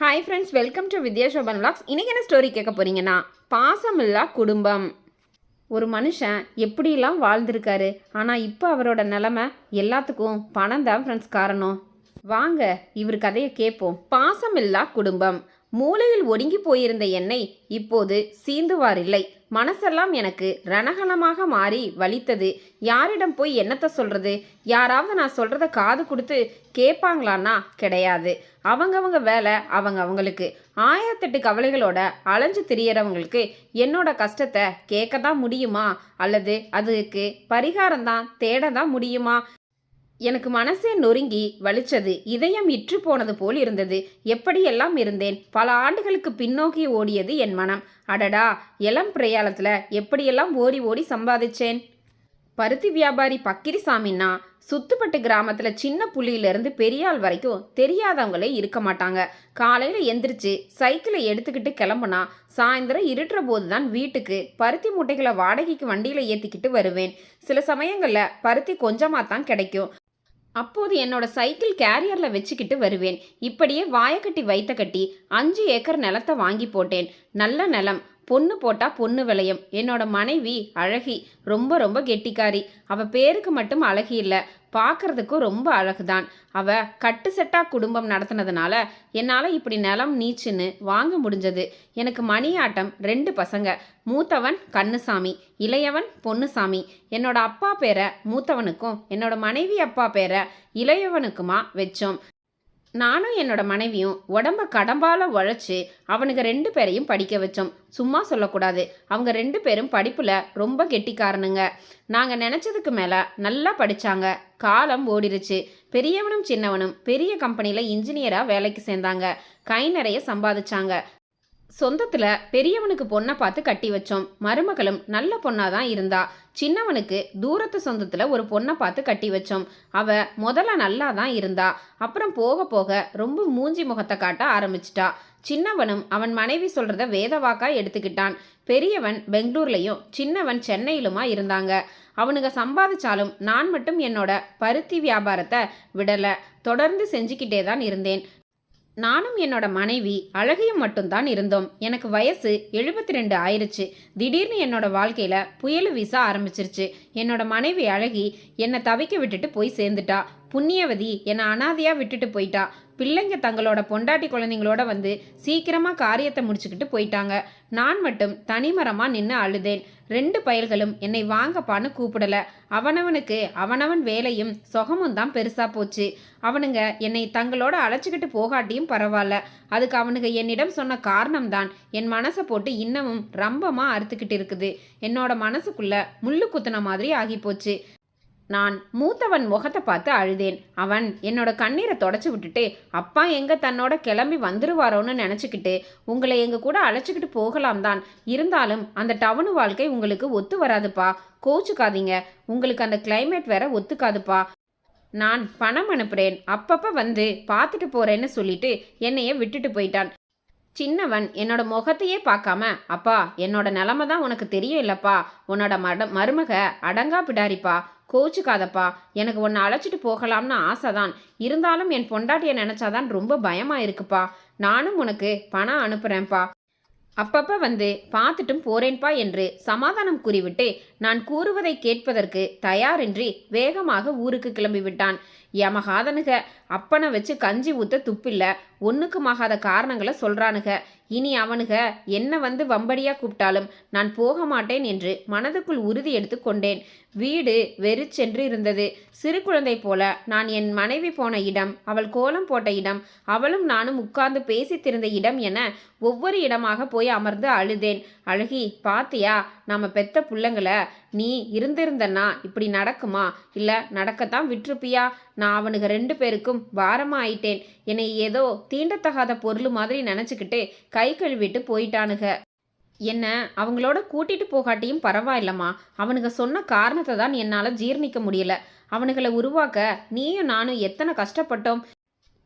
Hi friends welcome to Vidya Soban vlogs. இன்னைக்கு என்ன story கேட்க போறீங்கன்னா பாசமில்லா குடும்பம். ஒரு மனுஷன் எப்படிலாம் வாழ்ந்திருக்காரு ஆனால் இப்போ அவரோட நிலமை எல்லாத்துக்கும் பணம் தான் ஃப்ரெண்ட்ஸ் காரணம். வாங்க இவர் கதையை கேட்போம். பாசமில்லா குடும்பம். மூலையில் ஒடுங்கி போயிருந்த என்னை இப்போது சீந்துவாரில்லை. மனசெல்லாம் எனக்கு ரணகலமாக மாறி வலித்தது. யாரிடம் போய் என்னத்தை சொல்றது? யாராவது நான் சொல்றத காது கொடுத்து கேட்பாங்களான்னா கிடையாது. அவங்கவங்க வேலை அவங்க அவங்களுக்கு ஆயிரத்தெட்டு கவலைகளோட அலைஞ்சு திரியறவங்களுக்கு என்னோட கஷ்டத்தை கேட்க தான் முடியுமா? அல்லது அதுக்கு பரிகாரம் தான் தேட தான் முடியுமா? எனக்கு மனசே நொறுங்கி வலிச்சது இதயம் இற்று போனது போல் இருந்தது. எப்படியெல்லாம் இருந்தேன்? பல ஆண்டுகளுக்கு பின்னோக்கி ஓடியது என் மனம். அடடா இளம் பிரயாணத்தில் எப்படியெல்லாம் ஓடி ஓடி சம்பாதிச்சேன்? பருத்தி வியாபாரி பக்கிரிசாமின்னா சுத்துப்பட்டு கிராமத்தில் சின்ன புள்ளியிலேருந்து பெரியாள் வரைக்கும் தெரியாதவங்களே இருக்க மாட்டாங்க. காலையில் எந்திரிச்சு சைக்கிளை எடுத்துக்கிட்டு கிளம்புனா சாயந்தரம் இருட்டுற போது தான் வீட்டுக்கு பருத்தி மூட்டைகளை வாடகைக்கு வண்டியில் ஏற்றிக்கிட்டு வருவேன். சில சமயங்களில் பருத்தி கொஞ்சமாக தான் கிடைக்கும். அப்போது என்னோட சைக்கிள் கேரியரில் வச்சுக்கிட்டு வருவேன். இப்படியே வாயக்கட்டி வைத்த கட்டி அஞ்சு ஏக்கர் நிலத்தை வாங்கி போட்டேன். நல்ல நிலம் பொண்ணு போட்டால் பொண்ணு விளையும். என்னோட மனைவி அழகி ரொம்ப ரொம்ப கெட்டிக்காரி. அவள் பேருக்கு மட்டும் அழகி இல்லை பார்க்கறதுக்கும் ரொம்ப அழகுதான். அவ கட்டு செட்டா குடும்பம் நடத்தினதுனால என்னால் இப்படி நிலம் நீச்சுன்னு வாங்க முடிஞ்சது. எனக்கு மணியாட்டம் ரெண்டு பசங்க மூத்தவன் கண்ணுசாமி இளையவன் பொன்னுசாமி என்னோட அப்பா பேரை மூத்தவனுக்கும் என்னோட மனைவி அப்பா பேரை இளையவனுக்குமா வச்சோம். நானும் என்னோட மனைவியும் உடம்ப கடம்பால உழைச்சி அவனுங்க ரெண்டு பேரையும் படிக்க வச்சோம். சும்மா சொல்லக்கூடாது. அவங்க ரெண்டு பேரும் படிப்பில் ரொம்ப கெட்டிக்காரனுங்க. நாங்கள் நினச்சதுக்கு மேலே நல்லா படித்தாங்க காலம் ஓடிருச்சு. பெரியவனும் சின்னவனும் பெரிய கம்பெனியில் இன்ஜினியராக வேலைக்கு சேர்ந்தாங்க. கை நிறைய சம்பாதிச்சாங்க. சொந்தத்துல பெரியவனுக்கு பொண்ணை பார்த்து கட்டி வச்சோம். மருமகளும் நல்ல பொண்ணாக தான் இருந்தா. சின்னவனுக்கு தூரத்து சொந்தத்துல ஒரு பொண்ணை பார்த்து கட்டி வச்சோம். அவ முதல்ல நல்லா தான் இருந்தா. அப்புறம் போக போக ரொம்ப மூஞ்சி முகத்தை காட்ட ஆரம்பிச்சிட்டா. சின்னவனும் அவன் மனைவி சொல்றத வேதவாக்கா எடுத்துக்கிட்டான். பெரியவன் பெங்களூர்லையும் சின்னவன் சென்னையிலுமா இருந்தாங்க. அவனுங்க சம்பாதிச்சாலும் நான் மட்டும் என்னோட பருத்தி வியாபாரத்தை விடல. தொடர்ந்து செஞ்சுக்கிட்டே தான் இருந்தேன். நானும் என்னோட மனைவி அழகையும் மட்டும்தான் இருந்தோம். எனக்கு வயசு எழுபத்தி ரெண்டு ஆயிருச்சு. திடீர்னு என்னோட வாழ்க்கையில புயல் வீச ஆரம்பிச்சிருச்சு. என்னோட மனைவி அழகி என்னை தவிக்க விட்டுட்டு போய் சேர்ந்துட்டா. புண்ணியவதி என்னை அனாதையா விட்டுட்டு போயிட்டா. பிள்ளைங்க தங்களோட பொண்டாட்டி குழந்தைங்களோட வந்து சீக்கிரமாக காரியத்தை முடிச்சுக்கிட்டு போயிட்டாங்க. நான் மட்டும் தனிமரமாக நின்று அழுதேன். ரெண்டு பயல்களும் என்னை வாங்கப்பான்னு கூப்பிடல. அவனவனுக்கு அவனவன் வேலையும் சொகமும் தான் பெருசாக போச்சு. அவனுங்க என்னை தங்களோட அழைச்சிக்கிட்டு போகாட்டியும் பரவாயில்ல. அதுக்கு அவனுங்க என்னிடம் சொன்ன காரணம்தான் என் மனசை போட்டு இன்னமும் ரம்பமாக அறுத்துக்கிட்டு இருக்குது. என்னோட மனசுக்குள்ள முள்ளு குத்துன மாதிரி ஆகி போச்சு நான் மூத்தவன் முகத்தை பார்த்து அழுதேன். அவன் என்னோட கண்ணீரை தொடச்சி விட்டுட்டு அப்பா எங்க தன்னோட கிளம்பி வந்துருவாரோன்னு நினச்சிக்கிட்டு உங்களை எங்க கூட அழைச்சிக்கிட்டு போகலாம் தான். இருந்தாலும் அந்த டவுனு வாழ்க்கை உங்களுக்கு ஒத்து வராதுப்பா. கோச்சுக்காதீங்க. உங்களுக்கு அந்த கிளைமேட் வேற ஒத்துக்காதுப்பா. நான் பணம் அனுப்புறேன். அப்பப்ப வந்து பார்த்துட்டு போறேன்னு சொல்லிட்டு என்னைய விட்டுட்டு போயிட்டான். சின்னவன் என்னோட முகத்தையே பார்க்காம அப்பா என்னோட நிலமை தான் உனக்கு தெரியும் இல்லப்பா. உன்னோட மட மருமக அடங்கா பிடாரிப்பா கோச்சுக்காதப்பா எனக்கு உன்னை அழைச்சிட்டு போகலாம்னு ஆசை தான் இருந்தாலும் என் பொண்டாட்டியை நினச்சாதான் ரொம்ப பயமாக இருக்குப்பா. நானும் உனக்கு பணம் அனுப்புகிறேன்ப்பா அப்பப்ப வந்து பார்த்துட்டும் போறேன்பா என்று சமாதானம் கூறிவிட்டு நான் கூறுவதை கேட்பதற்கு தயாரின்றி வேகமாக ஊருக்கு கிளம்பிவிட்டான். விட்டான் யமகாதனுக அப்பனை வச்சு கஞ்சி ஊத்த துப்பில்ல. ஒன்றுக்குமாகாத காரணங்களை சொல்கிறானுக இனி அவனுக என்ன வந்து வம்படியா கூப்பிட்டாலும் நான் போக மாட்டேன் என்று மனதுக்குள் உறுதி எடுத்து கொண்டேன். வீடு வெறிச்சென்று இருந்தது. சிறு குழந்தை போல நான் என் மனைவி போன இடம் அவள் கோலம் போட்ட இடம் அவளும் நானும் உட்கார்ந்து பேசித்திருந்த இடம் என ஒவ்வொரு இடமாக போய் அமர்ந்து அழுதேன். அழகி பாத்தியா நாம பெத்த புள்ளங்களை நீ இருந்திருந்தன்னா இப்படி நடக்குமா? இல்ல நடக்கத்தான் விட்டுருப்பியா? நான் அவனுக்கு ரெண்டு பேருக்கும் பாரமா ஆயிட்டேன். என்னை ஏதோ தீண்டத்தகாத பொருள் மாதிரி நினச்சிக்கிட்டு கை கழுவிட்டு போயிட்டானுக. என்ன அவங்களோட கூட்டிட்டு போகாட்டியும் பரவாயில்லம்மா. அவனுங்க சொன்ன காரணத்தை தான் என்னால் ஜீர்ணிக்க முடியல. அவனுகளை உருவாக்க நீயும் நானும் எத்தனை கஷ்டப்பட்டோம்.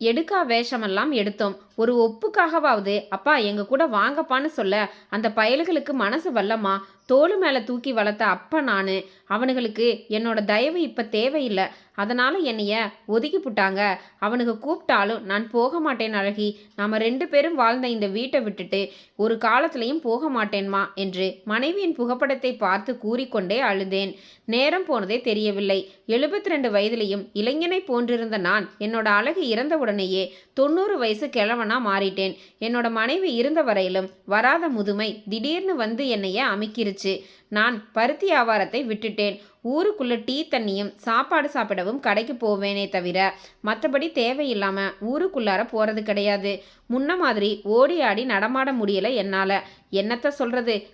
எடுக்கா வேஷமெல்லாம் எடுத்தோம். ஒரு ஒப்புக்காகவாவது அப்பா எங்க கூட வாங்கப்பான்னு சொல்ல அந்த பயல்களுக்கு மனசு வல்லம்மா. தோல் மேலே தூக்கி வளர்த்த அப்பா நான். அவனுங்களுக்கு என்னோட தயவு இப்போ தேவையில்லை. அதனால் என்னைய ஒதுக்கி புட்டாங்க. அவனுக்கு கூப்பிட்டாலும் நான் போக மாட்டேன் அழகி. நாம் ரெண்டு பேரும் வாழ்ந்த இந்த வீட்டை விட்டுட்டு ஒரு காலத்திலையும் போக மாட்டேன்மா என்று மனைவியின் புகைப்படத்தை பார்த்து கூறிக்கொண்டே அழுதேன். நேரம் போனதே தெரியவில்லை. எழுபத்தி ரெண்டு வயதிலையும் இளைஞனை போன்றிருந்த நான் என்னோட அழகு இறந்தவுடனேயே தொண்ணூறு வயசு கிழவன் மாறிட்டேன். என்னோட மனைவி இருந்த வரையிலும் வராத முதுமை திடீர்னு வந்து என்னைய அமுக்கிருச்சு. நான் பருத்தி வியாபாரத்தை விட்டுட்டேன். ஊருக்குள்ள டீ தண்ணியும் சாப்பாடு சாப்பிடவும் கடைக்கு போவேனே தவிர மற்றபடி தேவையில்லாமல் ஊருக்குள்ளார போகிறது கிடையாது. முன்ன மாதிரி ஓடி ஆடி நடமாட முடியலை என்னால். என்னத்த சொல்கிறது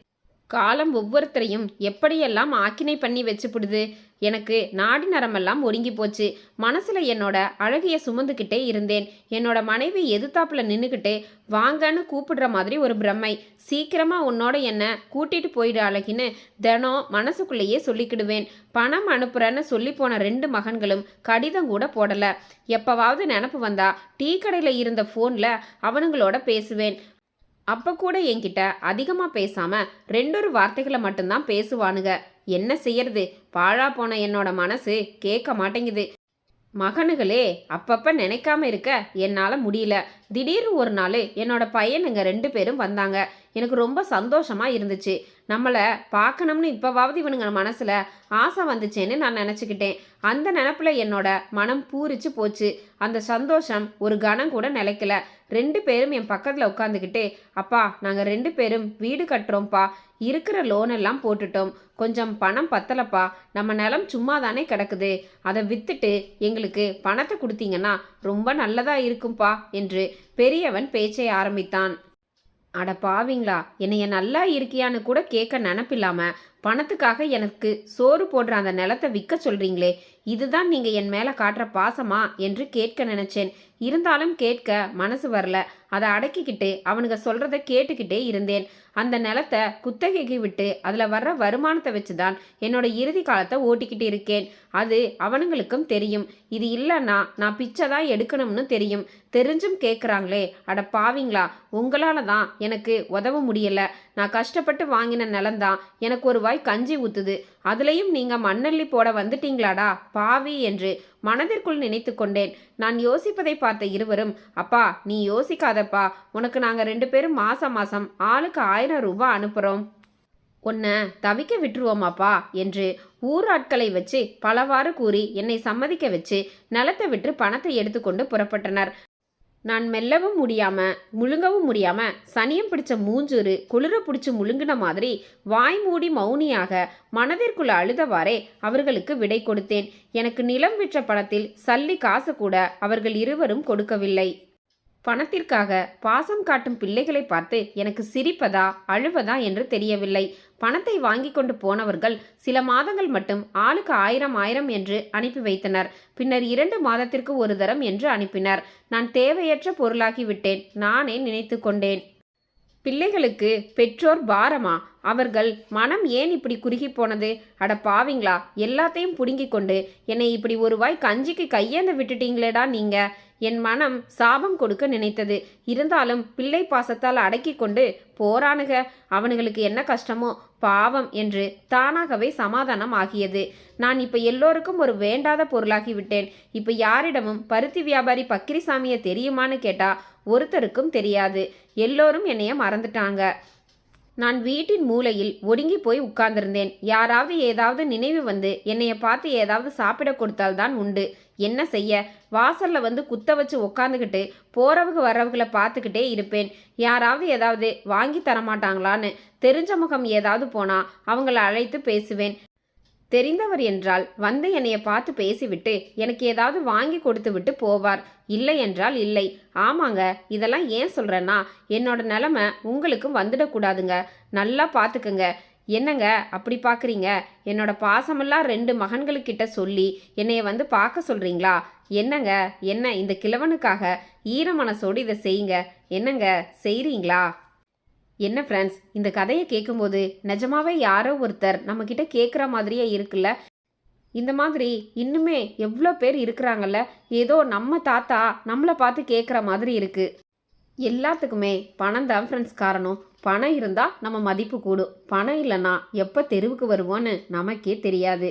காலம் ஒவ்வொருத்தரையும் எப்படியெல்லாம் ஆக்கினை பண்ணி வச்சுப்புடுது எனக்கு நாடி நரமெல்லாம் ஒருங்கி போச்சு. மனசில் என்னோட அழகிய சுமந்துக்கிட்டே இருந்தேன். என்னோட மனைவி எதிர்த்தாப்பில் நின்றுக்கிட்டு வாங்கன்னு கூப்பிடுற மாதிரி ஒரு பிரம்மை. சீக்கிரமாக உன்னோட என்னை கூட்டிகிட்டு போயிடு அழகின்னு தினம் மனசுக்குள்ளேயே சொல்லிக்கிடுவேன். பணம் அனுப்புறேன்னு சொல்லி போன ரெண்டு மகன்களும் கடிதம் கூட போடலை. எப்போவாவது நினப்பு வந்தா டீ கடையில் இருந்த ஃபோனில் அவனுங்களோட பேசுவேன். அப்போ கூட என்கிட்ட அதிகமாக பேசாமல் ரெண்டொரு வார்த்தைகளை மட்டும்தான் பேசுவானுங்க. என்ன செய்யறது? பாழா போன என்னோட மனசு கேட்க மாட்டேங்குது. மகனுகளே அப்பப்போ நினைக்காம இருக்க என்னால் முடியல. திடீர்னு ஒரு நாள் என்னோட பையனுங்க ரெண்டு பேரும் வந்தாங்க. எனக்கு ரொம்ப சந்தோஷமாக இருந்துச்சு. நம்மளை பார்க்கணும்னு இப்போவாவது இவனுங்க மனசில் ஆசை வந்துச்சேன்னு நான் நினச்சிக்கிட்டேன். அந்த நினப்பில் என்னோட மனம் பூரிச்சு போச்சு. அந்த சந்தோஷம் ஒரு கணம் கூட நிலைக்கல. ரெண்டு பேரும் என் பக்கத்தில் உட்காந்துக்கிட்டு அப்பா நாங்கள் ரெண்டு பேரும் வீடு கட்டுறோம்ப்பா. இருக்கிற லோன் எல்லாம் போட்டுட்டோம். கொஞ்சம் பணம் பத்தலப்பா. நம்ம நிலம் சும்மா தானே கிடக்குது. அதை வித்துட்டு எங்களுக்கு பணத்தை கொடுத்தீங்கன்னா ரொம்ப நல்லதா இருக்கும்பா என்று பெரியவன் பேச்சை ஆரம்பித்தான். அட பாவிங்களா என்னைய நல்லா இருக்கியான்னு கூட கேட்க நினப்பில்லாம பணத்துக்காக எனக்கு சோறு போடுற அந்த நிலத்தை விற்க சொல்றீங்களே இதுதான் நீங்க என் மேல காட்டுற பாசமா என்று கேட்க நினைச்சேன். இருந்தாலும் கேட்க மனசு வரல. அதை அடக்கிக்கிட்டு அவனுங்க சொல்றத கேட்டுக்கிட்டே இருந்தேன். அந்த நிலத்தை குத்தகைக்கு விட்டு அதில் வர்ற வருமானத்தை வச்சு தான் என்னோட இறுதி காலத்தை ஓட்டிக்கிட்டு இருக்கேன். அது அவனுங்களுக்கும் தெரியும். இது இல்லைன்னா நான் பிச்சை தான் எடுக்கணும்னு தெரியும். தெரிஞ்சும் கேட்குறாங்களே அட பாவிங்களா உங்களால் தான் எனக்கு உதவ முடியலை. நான் கஷ்டப்பட்டு வாங்கின நிலம்தான். எனக்கு ஒரு வாய் கஞ்சி ஊத்துது. அதுலேயும் நீங்கள் மண்ணள்ளி போட வந்துட்டீங்களாடா பாவி என்று மனதிற்குள் நினைத்து கொண்டேன். நான் யோசிப்பதை பார்த்த இருவரும் அப்பா நீ யோசிக்காதப்பா உனக்கு நாங்கள் ரெண்டு பேரும் மாசம் மாசம் ஆளுக்கு ஆயிரம் ரூபாய் அனுப்புகிறோம் உன்னை தவிக்க விட்டுருவோமாப்பா என்று ஊராட்களை வச்சு பலவாறு கூறி என்னை சம்மதிக்க வச்சு நிலத்தை விட்டு பணத்தை எடுத்துக்கொண்டு புறப்பட்டனர். நான் மெல்லவும் முடியாம முழுங்கவும் முடியாம சனியம் பிடிச்ச மூஞ்சூறு குளிர பிடிச்சு முழுங்கின மாதிரி வாய் மூடி மௌனியாக மனதிற்குள்ள அழுதவாறே அவர்களுக்கு விடை கொடுத்தேன். எனக்கு நிலம் விற்ற பணத்தில் சல்லி காசு கூட அவர்கள் இருவரும் கொடுக்கவில்லை. பணத்திற்காக பாசம் காட்டும் பிள்ளைகளை பார்த்து எனக்கு சிரிப்பதா அழுவதா என்று தெரியவில்லை. பணத்தை வாங்கி கொண்டு போனவர்கள் சில மாதங்கள் மட்டும் ஆளுக்கு ஆயிரம் ஆயிரம் என்று அனுப்பி வைத்தனர். பின்னர் இரண்டு மாதத்திற்கு ஒரு தரம் என்று அனுப்பினர். நான் தேவையற்ற பொருளாகிவிட்டேன் நானே நினைத்து கொண்டேன். பிள்ளைகளுக்கு பெற்றோர் பாரமா? அவர்கள் மனம் ஏன் இப்படி குறுகி போனது? அட பாவிங்களா எல்லாத்தையும் புடுங்கி கொண்டு என்னை இப்படி ஒரு வாய் கஞ்சிக்கு கையேந்த விட்டுட்டீங்களேடா நீங்க? என் மனம் சாபம் கொடுக்க நினைத்தது. இருந்தாலும் பிள்ளை பாசத்தால் அடக்கி கொண்டு போரானுக. அவனுங்களுக்கு என்ன கஷ்டமோ? பாவம் என்று தானாகவே சமாதானம் ஆகியது. நான் இப்போ எல்லோருக்கும் ஒரு வேண்டாத பொருளாகி விட்டேன். இப்போ யாரிடமும் பருத்தி வியாபாரி பக்கிரிசாமியை தெரியுமான்னு கேட்டா ஒருத்தருக்கும் தெரியாது. எல்லோரும் என்னைய மறந்துட்டாங்க. நான் வீட்டின் மூலையில் ஒடுங்கி போய் உட்கார்ந்திருந்தேன். யாராவது ஏதாவது நினைவு வந்து என்னைய பார்த்து ஏதாவது சாப்பிட கொடுத்தால்தான் உண்டு. என்ன செய்ய? வாசல்ல வந்து குத்த வச்சு உட்காந்துக்கிட்டு போறவங்க வர்றவங்களை பார்த்துக்கிட்டே இருப்பேன். யாராவது ஏதாவது வாங்கி தர மாட்டாங்களான்னு தெரிஞ்ச முகம் ஏதாவது போனா அவங்கள அழைத்து பேசுவேன். தெரிந்தவர் என்றால் வந்து என்னைய பார்த்து பேசிவிட்டு எனக்கு ஏதாவது வாங்கி கொடுத்து விட்டு போவார். இல்லை என்றால் இல்லை. ஆமாங்க இதெல்லாம் ஏன் சொல்கிறேன்னா என்னோட நிலமை உங்களுக்கும் வந்துடக்கூடாதுங்க நல்லா பார்த்துக்குங்க. என்னங்க அப்படி பார்க்குறீங்க? என்னோட பாசமெல்லாம் ரெண்டு மகன்களுக்கிட்ட சொல்லி என்னைய வந்து பார்க்க சொல்கிறீங்களா என்னங்க என்ன இந்த கிழவனுக்காக ஈர மனசோடு இதை செய்யுங்க? என்னங்க செய்கிறீங்களா என்ன ஃப்ரெண்ட்ஸ் இந்த கதையை கேட்கும்போது நிஜமாவே யாரோ ஒருத்தர் நம்மக்கிட்ட கேட்குற மாதிரியே இருக்குல்ல? இந்த மாதிரி இன்னுமே எவ்வளோ பேர் இருக்கிறாங்கல்ல? ஏதோ நம்ம தாத்தா நம்மளை பார்த்து கேட்குற மாதிரி இருக்குது எல்லாத்துக்குமே பணம் தான் ஃப்ரெண்ட்ஸ் காரணம். பணம் இருந்தால் நம்ம மதிப்பு கூடும். பணம் இல்லைன்னா எப்போ தெருவுக்கு வருவோன்னு நமக்கே தெரியாது.